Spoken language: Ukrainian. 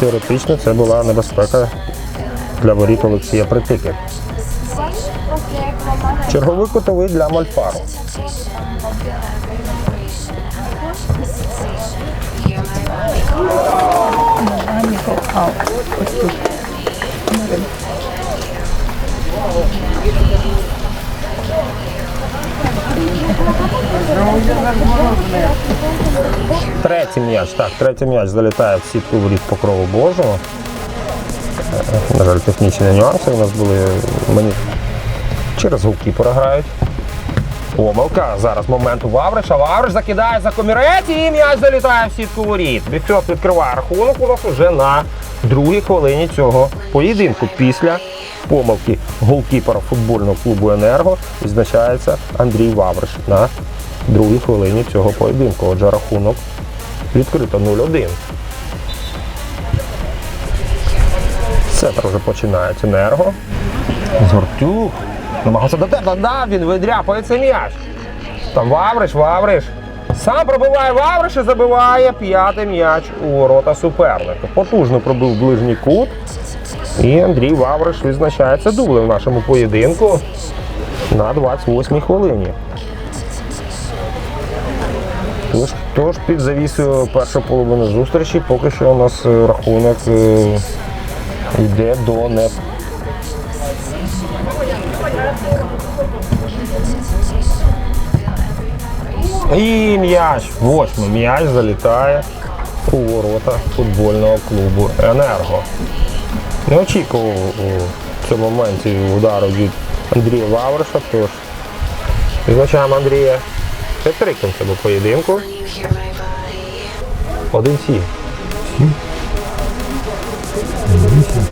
Теоретично це була небезпека для воріт Олексія Притики. Черговий кутовий для попав. Ось тут. Третій м'яч. Так, третій м'яч залітає в сітку воріт покрову Божого. На жаль, технічні нюанси у нас були. Мені через голкіпера грають. Помилка. Зараз момент у Вавриша. Вавриш закидає за комірець і м'яч залітає в сітку воріт. Біфьот відкриває рахунок у нас уже на другій хвилині цього поєдинку. Після помилки голкіпера футбольного клубу Енерго відзначається Андрій Вавриш на другій хвилині цього поєдинку. Отже, рахунок відкрито 0-1. Сетер вже починається енерго. Згортюк. Намагався до тебе. Да, він видряпає цей м'яч. Там Вавриш, Вавриш. Сам пробиває Вавриш і забиває п'ятий м'яч у ворота суперника. Потужно пробив ближній кут. І Андрій Вавриш відзначається дублем в нашому поєдинку на 28-й хвилині. Тож, тож під завісою першої половини зустрічі поки що у нас е, рахунок е, йде до не. І м'яч, восьмий м'яч залітає у ворота футбольного клубу Енерго. Не очікував у цьому моменті удару від Андрія Вавриша, тож відзначаємо Андрія Петриком в цьому поєдинку. Один сім.